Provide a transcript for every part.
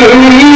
الفاكهين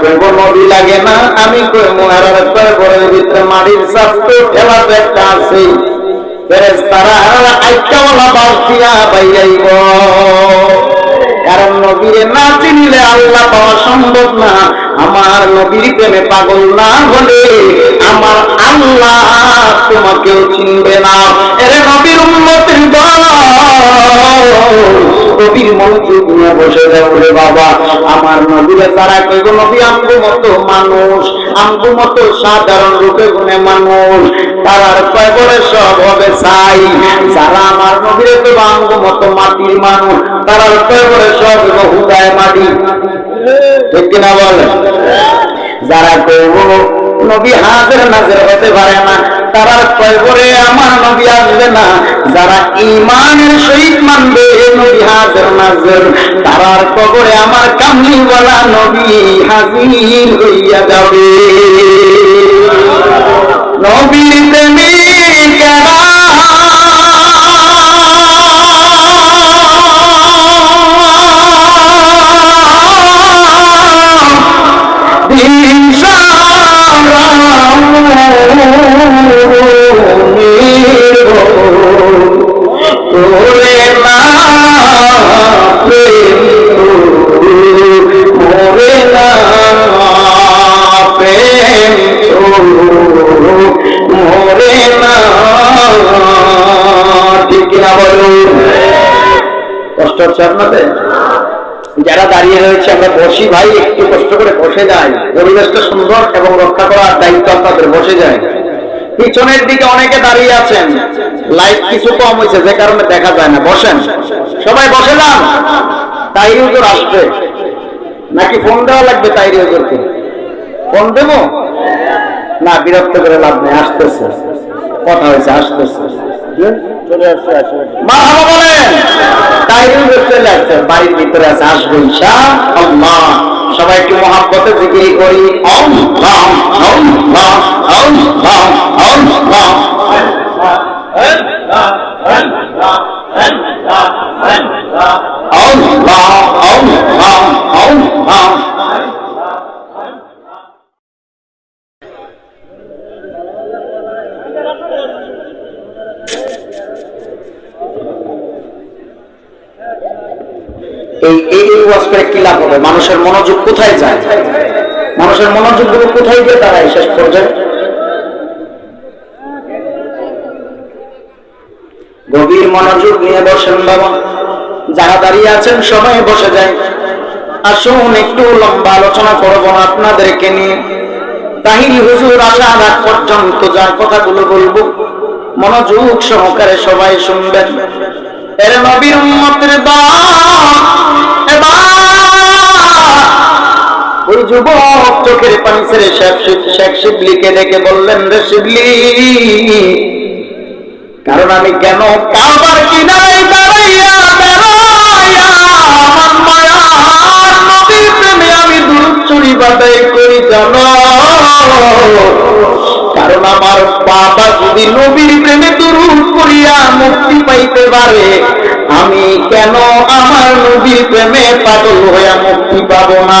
কইব নবী লাগে না, আমি কইব ভিতরে মাটির ঠেলা তো একটা বাইরাইব। কারণ না চিনলে আল্লাহ পাওয়া সম্ভব না। আমার নবীর প্রেমে পাগল না হলে আমার আল্লাহ তোমাকেও চিনবে না। এরে নবীর উন্নতির দল। মনোযোগ নিয়ে তারা কইব, নবী আমগো মতো মানুষ সাধারণ রূপে গুণে মানুষ তারার কয়বরে সব হবে চাই যারা আমার নবীরে কইব আমগো মতো মাটির মানুষ তারার কয়বরে সব হবে হুদায় মাটি? ঠিক বলে? যারা কইব, নবী হাজির নাজির হতে পারে না, তারা কয়বরে আমার নবী আসবে না। ইমানের সহিত মানবে নবী হাজার নাজর তারার কবরে আমার কামলিওয়ালা নবী হাজির হইয়া যাবে। নবীর প্রেমিকেরা দাঁড়িয়ে রয়েছে। আমরা বসি ভাই, একটু কষ্ট করে বসে যাই। পরিবেশটা সুন্দর এবং রক্ষা করার দায়িত্ব আপনাদের, বসে যায় পিছনের দিকে অনেকে দাঁড়িয়ে আছেন। লাইট কিছু কম হয়েছে, যে কারণে দেখা যায় না। বসেন। সবাই বসে যান। তাইরি হুজুর আসবে। নাকি ফোন দেওয়া লাগবে তাইরি হুজুরকে? ফোন দেবো? না, বিরক্ত করে লাভ নেই, আসতেছে। কথা হয়েছে, আসতেছে। চলে আসছে আসছে বাড়ির ভিতরে আছে আসবে ইনশাআল্লাহ সবাই একটু মহাব্বতে জিকির করি। ওম রাম ওম রাম ওম রাম ওম এই ওয়াজ করে কি লাভ হবে। মানুষের মনোযোগ কোথায় যায়? মানুষের মনোযোগগুলো কোথায় গিয়ে দাঁড়ায় শেষ পর্যায়ে? গভীর মনোযোগ নিয়ে বসেন বাবা। যারা দাঁড়িয়ে আছেন, সবাই বসে যায়। আসুন, একটু লম্বা আলোচনা করব না আপনাদেরকে নিয়ে। তাহিরি হুজুর আসার আগ পর্যন্ত যা কথাগুলো বলব, মনোযোগ সহকারে সবাই শুনবেন। এর নবীর উম্মতের দল চোখের পানি ছেড়ে শেখ শিবলিকে ডেকে বললেন, রে শিবলি, কারণ আমি কেন কাবার কিনারে দাঁড়াইয়া কারণ আমার বাবা যদি নবীর প্রেমে দুরূপ করিয়া মুক্তি পাইতে পারে, আমি কেন আমার নবীর প্রেমে পাগল হইয়া মুক্তি পাব না?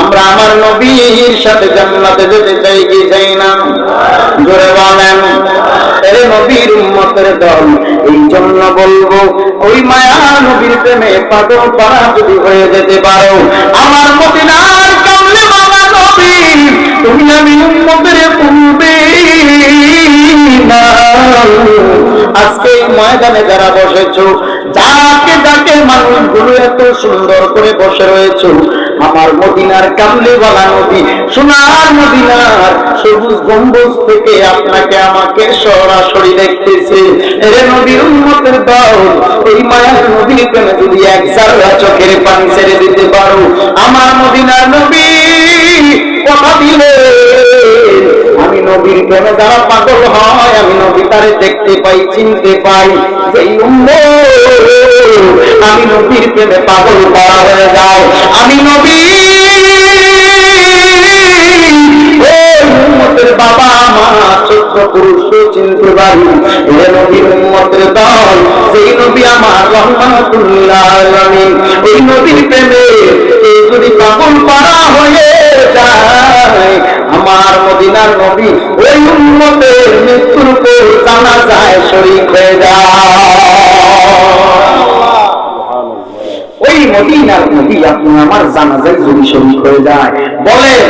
আমরা আমার নবীর সাথে জান্নাতে যেতে চাই কি চাই না? জোরে বলেন। এর নবীর উম্মতের দল, এই জন্য বলব, ওই মায়া নবীর প্রেমে পাগল পাড়া যদি হয়ে যেতে পারো, আমার মদিনার কামলে বাবা নবী, তুমি আমি উম্মতের পূর্বে না আজকে এই ময়দানে যারা বসেছো, যাকে যাকে মানুষগুলো এত সুন্দর করে বসে রয়েছে, আমার মদিনার কামলিওয়ালা নদী সোনার মদিনার সবুজ গম্বুজ থেকে আপনাকে আমাকে সরাসরি দেখতেছে। এরে নবীর উন্মতের দল ওই মায়ার নদীর প্রেমে যদি এক জাররা চোখের পানি ছেড়ে দিতে পারো, আমার মদিনার নবী কথা দিলে আমি নবীর প্রেমে যারা পাগল হয়, আমি দেখতে পাই, চিনতে পাই সেই আমি নবীর প্রেমে পাগল করা হয়ে যাও। আমি নবী বাবা, মা চিনতে পারি নবীর আমার এই যদি পাগল করা হয়ে যায়, আমার মদিনার নবী ওই উম্মতের মৃত্যুর পর জানা যায় শরীর হয়ে যায়। ওই মদিনার নবী আপনি আমার জানাজায় যদি শরীর হয়ে যায়, বলেন,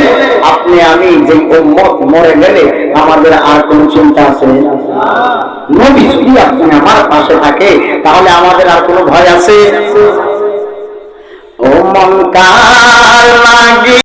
আপনি আমি যে উম্মত মরে গেলে আমাদের আর কোন চিন্তা আছে? নবী যদি আপনি আমার পাশে থাকে, তাহলে আমাদের আর কোনো ভয় আছে? ও মন কার লাগি